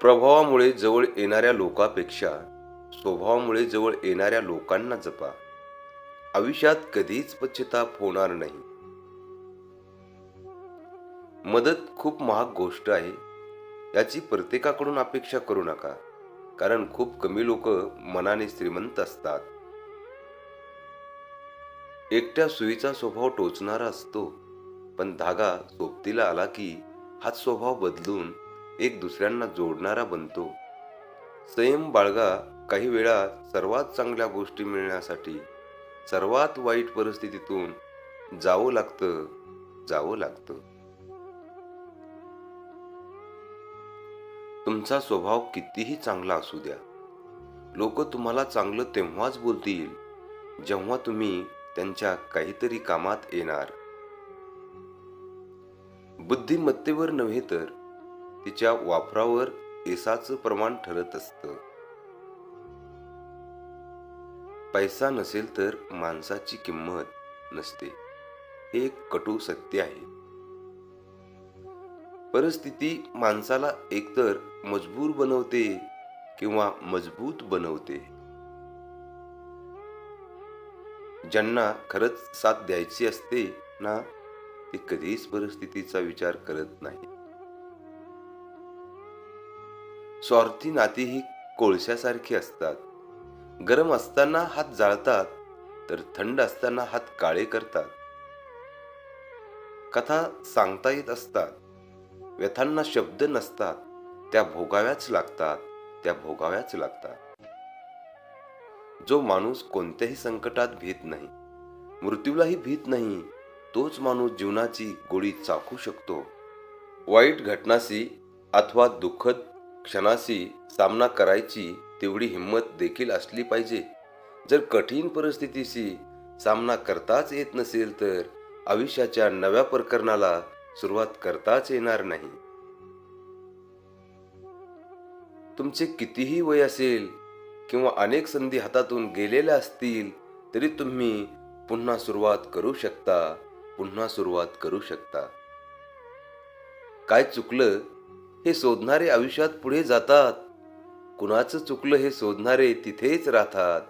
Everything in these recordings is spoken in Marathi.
प्रभावामुळे जवळ येणाऱ्या लोकांपेक्षा स्वभावामुळे जवळ येणाऱ्या लोकांना जपा. आयुष्यात कधीच पश्चिताप होणार नाही. मदत खूप महाग गोष्ट आहे. याची प्रत्येकाकडून अपेक्षा करू नका कारण खूप कमी लोक मनाने श्रीमंत असतात. एकट्या सुईचा स्वभाव टोचणारा असतो पण धागा सोबतीला आला की हाच स्वभाव बदलून एक दुसऱ्यांना जोडणारा बनतो. संयम बाळगा काही वेळा सर्वात चांगल्या गोष्टी मिळण्यासाठी सर्वात वाईट परिस्थितीतून जावं लागतं जावं लागतं. तुमचा स्वभाव कितीही चांगला असू द्या. लोक तुम्हाला चांगलं तेव्हाच बोलतील जेव्हा तुम्ही त्यांच्या काहीतरी कामात येणार. बुद्धिमत्तेवर नव्हे तर तिच्या वापरावर एसाचं प्रमाण ठरत असतं. पैसा नसेल तर माणसाची किंमत नसते. हे एक कटू सत्य आहे. परिस्थिती माणसाला एकतर मजबूर बनवते किंवा मजबूत बनवते. ज्यांना खरंच साथ द्यायची असते ना ते कधीच परिस्थितीचा विचार करत नाही स्वार्थी नाती ही कोळशासारखी असतात. गरम असताना हात जाळतात तर थंड असताना हात काळे करतात. कथा सांगता येत असतात. व्यथांना शब्द नसतात. त्या भोगाव्याच लागतात त्या भोगाव्याच लागतात. जो माणूस कोणत्याही संकटात भीत नाही मृत्यूलाही भीत नाही तोच माणूस जीवनाची गोळी चाखू शकतो. वाईट घटनाशी अथवा दुःखद क्षणाशी सामना करायची तेवढी हिंमत देखील असली पाहिजे. जर कठीण परिस्थितीशी सामना करताच येत नसेल तर आयुष्याच्या नव्या प्रकरणाला सुरुवात करताच येणार नाही. तुमचे कितीही वय असेल किंवा अनेक संधी हातातून गेलेल्या असतील तरी तुम्ही पुन्हा सुरुवात करू शकता पुन्हा सुरुवात करू शकता. काय चुकलं हे शोधणारे आयुष्यात पुढे जातात. कुणाचं चुकलं हे शोधणारे तिथेच राहतात.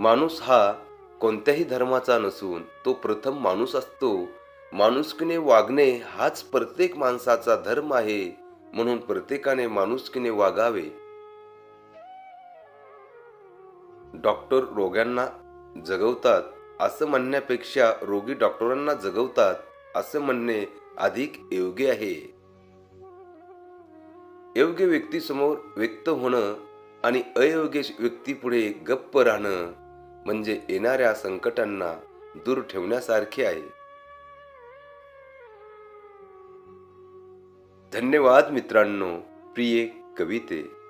माणूस हा कोणत्याही धर्माचा नसून तो प्रथम माणूस असतो. माणुसकीने वागणे हाच प्रत्येक माणसाचा धर्म आहे म्हणून प्रत्येकाने माणुसकीने वागावे. डॉक्टर रोग्यांना जगवतात असं म्हणण्यापेक्षा रोगी डॉक्टरांना जगवतात असं म्हणणे अधिक योग्य आहे. योग्य व्यक्तीसमोर व्यक्त होणं आणि अयोग्य व्यक्तीपुढे गप्प राहणं म्हणजे येणाऱ्या संकटांना दूर ठेवण्यासारखे आहे. धन्यवाद मित्रांनो प्रिय कविते.